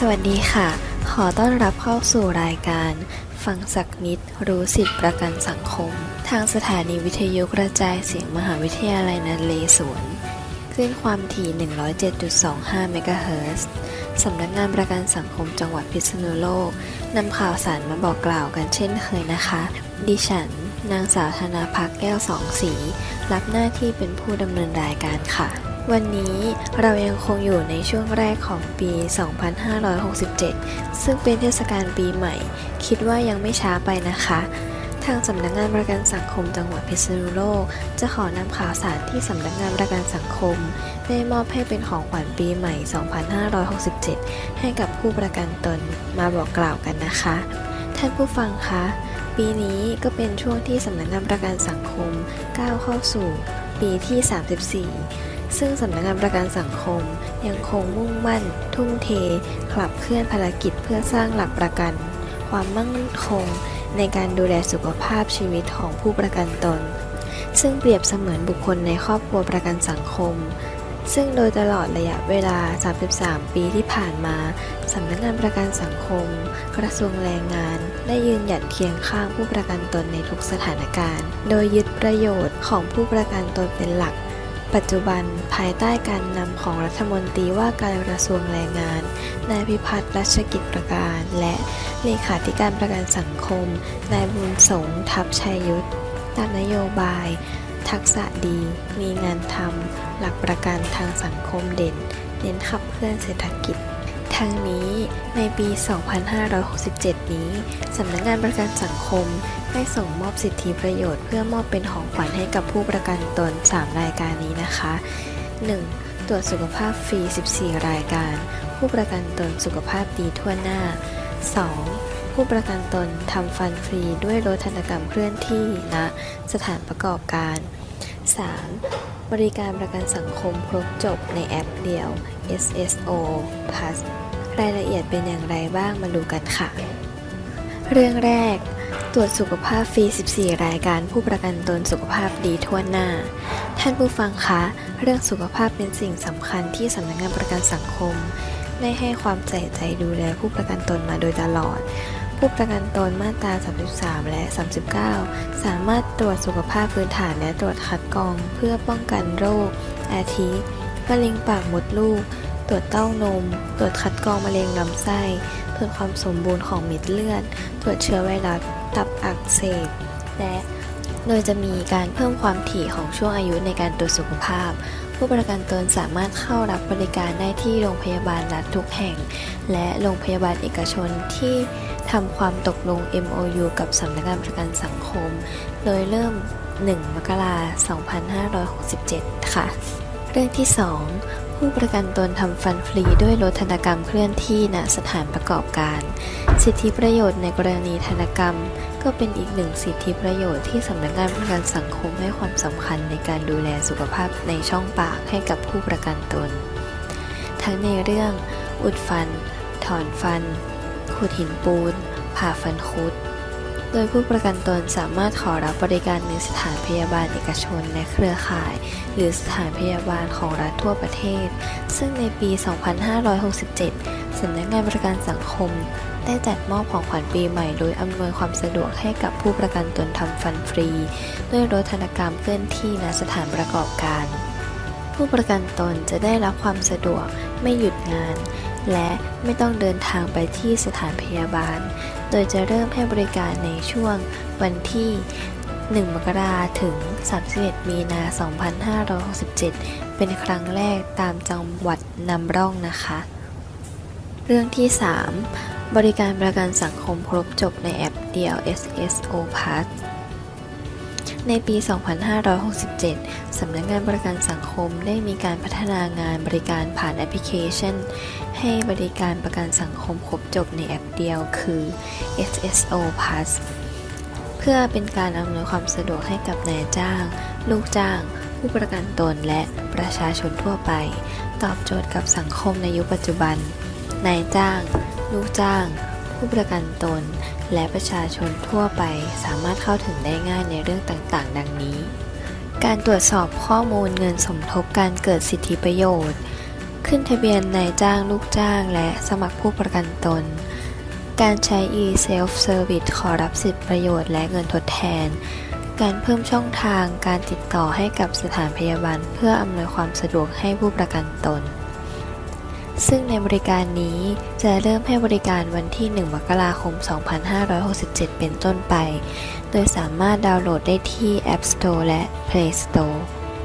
สวัสดีค่ะ ขอต้อนรับเข้าสู่รายการ ฟังสักนิดรู้สิทธิประกันสังคม ทางสถานีวิทยุกระจายเสียงมหาวิทยาลัยนเรศวรคลื่นความถี่ 107.25 เมกะเฮิรตซ์สำนักงานประกันสังคมจังหวัดพิษณุโลก นำข่าวสารมาบอกกล่าวกันเช่นเคยนะคะ ดิฉัน นางสาวธนาพักแก้วสองสี รับหน้าที่เป็นผู้ดำเนินรายการค่ะ วันนี้เรายังคงอยู่ในช่วงแรกของปี 2567 ซึ่งเป็นเทศกาลปีใหม่ คิดว่ายังไม่ช้าไปนะคะ ทางสำนักงานประกันสังคมจังหวัดพิษณุโลก จะขอนำข่าวสารที่สำนักงานประกันสังคม ได้มอบให้เป็นของขวัญปีใหม่ 2567 ให้กับผู้ประกันตนมาบอกกล่าวกันนะคะ ท่านผู้ฟังคะ ปีนี้ก็เป็นช่วงที่สำนักงานประกันสังคมก้าวเข้าสู่ปีที่ 34 ซึ่งสำนักงานประกันสังคม ยังคงมุ่งมั่น ทุ่มเทขับเคลื่อนภารกิจเพื่อสร้างหลักประกัน ความมั่นคงในการดูแลสุขภาพชีวิตของผู้ประกันตน ซึ่งเปรียบเสมือนบุคคลในครอบครัวประกันสังคม ซึ่งโดยตลอดระยะเวลา 33 ปีที่ผ่านมา สำนักงานประกันสังคม กระทรวงแรงงาน ได้ยืนหยัดเคียงข้างผู้ประกันตนในทุกสถานการณ์ โดยยึดประโยชน์ของผู้ประกันตนเป็นหลัก ปัจจุบันภายใต้การนำของรัฐมนตรีว่าการกระทรวงแรงงาน นายพิพัฒน์รัชกิจประการ และเลขาธิการประกันสังคม นายบุญสงทัพชัยยุทธตามนโยบาย ทักษะดี มีงานทำหลักประกันทางสังคมเด่น เน้นขับเคลื่อนเศรษฐกิจ ทั้งนี้ในปี 2567 นี้ สำนักงานประกันสังคมได้ส่งมอบสิทธิประโยชน์เพื่อมอบเป็นของขวัญให้กับผู้ประกันตน 3 รายการนี้นะคะ 1. ตรวจสุขภาพฟรี 14 รายการ ผู้ประกันตนสุขภาพดีทั่วหน้า 2. ผู้ประกันตนทำฟันฟรีด้วยรถธนกรรมเคลื่อนที่ณสถานประกอบการ 3. บริการประกันสังคมครบจบในแอปเดียว SSO Plus รายละเอียดเป็นอย่างไรบ้างมาดูกันค่ะ เรื่องแรก ตรวจสุขภาพฟรี 14 รายการผู้ประกันตนสุขภาพดีทั่วหน้า ท่านผู้ฟังคะ เรื่องสุขภาพเป็นสิ่งสำคัญที่สำนักงานประกันสังคม ได้ให้ความใส่ใจดูแลผู้ประกันตนมาโดยตลอด ผู้ประกันตนมาตรา 33 และ 39 สามารถตรวจสุขภาพพื้นฐานและตรวจคัดกรองเพื่อป้องกันโรค อาทิมะเร็งปากมดลูก ตรวจเต้านม ตรวจคัดกรองมะเร็งลำไส้ ตรวจความสมบูรณ์ของเม็ดเลือด ตรวจเชื้อไวรัส ตับอักเสบ และโดยจะมีการเพิ่มความถี่ของช่วงอายุในการตรวจสุขภาพ ผู้ประกันตนสามารถเข้ารับบริการได้ที่โรงพยาบาลรัฐทุกแห่ง และโรงพยาบาลเอกชนที่ ทำความตกลง MOU กับสำนักงานประกันสังคม โดยเริ่ม 1 มกราคม 2567 ค่ะ เรื่องที่ 2 ผู้ประกันตนทำฟันฟรีด้วยรถธนกรรมเคลื่อนที่ณสถานประกอบการ สิทธิประโยชน์ในกรณีธนกรรม ก็เป็นอีกหนึ่งสิทธิประโยชน์ที่สำนักงานประกันสังคมให้ความสำคัญในการดูแลสุขภาพในช่องปากให้กับผู้ประกันตน ทั้งในเรื่อง อุดฟัน ถอนฟัน ขูดหินปูน ผ่าฟันคุด โดยผู้ประกันตนสามารถขอรับบริการในสถานพยาบาลเอกชนและเครือข่าย หรือสถานพยาบาลของรัฐทั่วประเทศ ซึ่งในปี 2567 สำนักงานประกันสังคม ได้จัดมอบของขวัญปีใหม่ โดยอำนวยความสะดวกให้กับผู้ประกันตนทำฟันฟรี ด้วยรถธนกรรมเคลื่อนที่ณสถานประกอบการ ผู้ประกันตนจะได้รับความสะดวกไม่หยุดงาน และไม่ต้องเดินทางไปที่สถานพยาบาล โดยจะเริ่มให้บริการในช่วงวันที่ 1 มกราถึง 31 มีนา 2567 เป็นครั้งแรกตามจังหวัดนำร่องนะคะ เรื่องที่ 3 บริการประกันสังคมครบจบในแอปเดียว SSO Plus ในปี 2567 สำนักงานประกันสังคมได้มีการพัฒนางานบริการผ่านแอปพลิเคชัน ให้บริการประกันสังคมครบจบในแอปเดียวคือ SSO Plus เพื่อเป็นการอำนวยความสะดวกให้กับนายจ้าง ลูกจ้าง ผู้ประกันตนและประชาชนทั่วไป ตอบโจทย์กับสังคมในยุคปัจจุบัน นายจ้าง ลูกจ้าง ผู้ประกันตน และประชาชนทั่วไปสามารถเข้าถึงได้ง่ายในเรื่องต่างๆ ดังนี้ การตรวจสอบข้อมูลเงินสมทบการเกิดสิทธิประโยชน์ ขึ้นทะเบียนนายจ้างลูกจ้าง และสมัครผู้ประกันตน การใช้ e-self service ขอรับสิทธิประโยชน์และเงินทดแทน การเพิ่มช่องทางการติดต่อให้กับสถานพยาบาลเพื่ออำนวยความสะดวกให้ผู้ประกันตน ซึ่งในบริการนี้จะเริ่มให้บริการวันที่ 1 มกราคม 2567 เป็นต้นไป โดยสามารถดาวน์โหลดได้ที่ App Store และ Play Store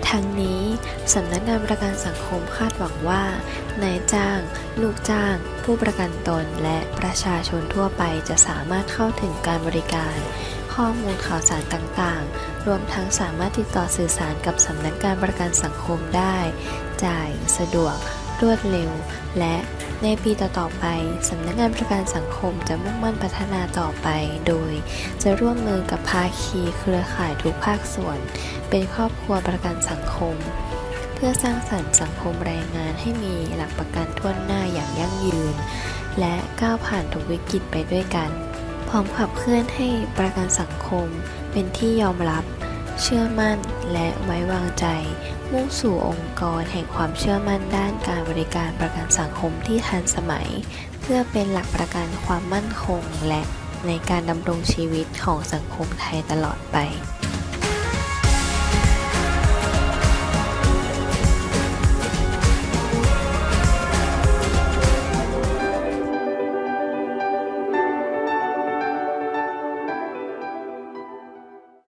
ทั้งนี้สำนักงานประกันสังคมคาดหวังว่า นายจ้าง ลูกจ้าง ผู้ประกันตนและประชาชนทั่วไปจะสามารถเข้าถึงการบริการ ข้อมูลข่าวสารต่างๆ รวมทั้งสามารถติดต่อสื่อสารกับสำนักงานประกันสังคมได้ จ่าย สะดวก รวดเร็ว และในปีต่อๆไป สำนักงานประกันสังคมจะมุ่งมั่นพัฒนาต่อไป โดยจะร่วมมือกับภาคีเครือข่ายทุกภาคส่วน เป็นครอบครัวประกันสังคม เพื่อสร้างสรรค์สังคมแรงงานให้มีหลักประกันทั่วหน้าอย่างยั่งยืน และก้าวผ่านทุกวิกฤตไปด้วยกัน พร้อมขับเคลื่อนให้ประกันสังคม เป็นที่ยอมรับ เชื่อมั่นและไว้วางใจ มุ่งสู่องค์กรแห่งความเชื่อมั่นด้านการบริการประกันสังคมที่ทันสมัย เพื่อเป็นหลักประกันความมั่นคงและในการดำรงชีวิตของสังคมไทยตลอดไป